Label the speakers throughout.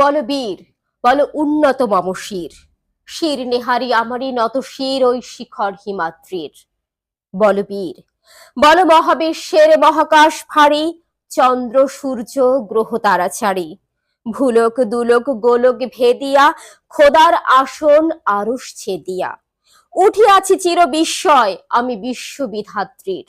Speaker 1: বল বীর, বল উন্নত মম শির। শির নেহারি আমারই নত শির ওই শিখর হিমাদ্রির। বল বীর, বল মহাবিশ্বের মহাকাশ ফাড়ি চন্দ্র, সূর্য, গ্রহ, তারা ছাড়ি। ভুলক, দুলক, গোলক ভেদিয়া, খোদার আসন আরস ছেদিয়া। উঠিয়াছি চির বিস্ময়, আমি বিশ্ববিধাত্রীর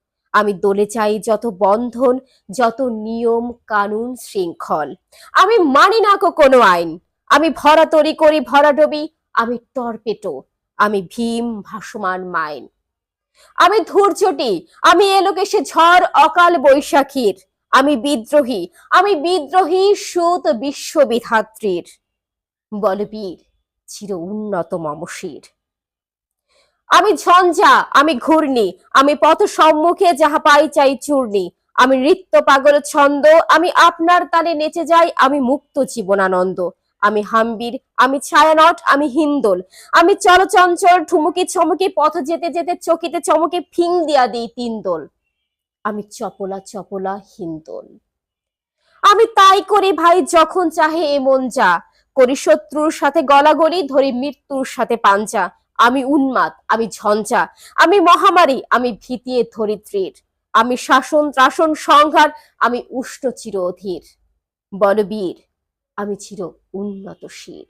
Speaker 1: আমি দলে চাই যত বন্ধন, যত নিয়ম, কানুন, শৃঙ্খল। আমি মানি না কো কোনো আইন। আমি ভরা তরি করি, ভরা ডবি। আমি টর্পেটো আমি ভীম, ভাসমান মাইন। আমি ধৈর্যটি আমি এলোকেশে ঝড়, অকাল বৈশাখীর। আমি বিদ্রোহী। আমি বিদ্রোহী সুত বিশ্ববিধাত্রীর বলবীর, চির উন্নত মমশির। আমি ঝঞ্ঝা, আমি ঘূর্ণি, আমি পথ সম্মুখে যাহা পাই চাই চূর্ণি। আমি নৃত্য পাগল ছন্দ, আমি আপনার তালে নেচে যাই, আমি মুক্ত জীবনানন্দ। আমি হাম্বির, আমি ছায়ানট, আমি হিন্দোল। আমি চলচঞ্চল, ঠুমুকি ছমুকি, পথ যেতে যেতে চকিতে চমকে ফিং দিয়া দিই তিন দোল। আমি চপলা চপলা হিন্দোল। আমি তাই করি ভাই যখন চাহে এমন যা। করি শত্রুর সাথে গলাগলি, ধরি মৃত্যুর সাথে পাঞ্জা। আমি উন্মাদ, আমি ঝঞ্ঝা, আমি মহামারী, আমি ভীতিয়ে ধরিত্রীর, আমি শাসন ত্রাসন সংঘার আমি উষ্ট চির অধীর বলবীর আমি চির উন্নত শির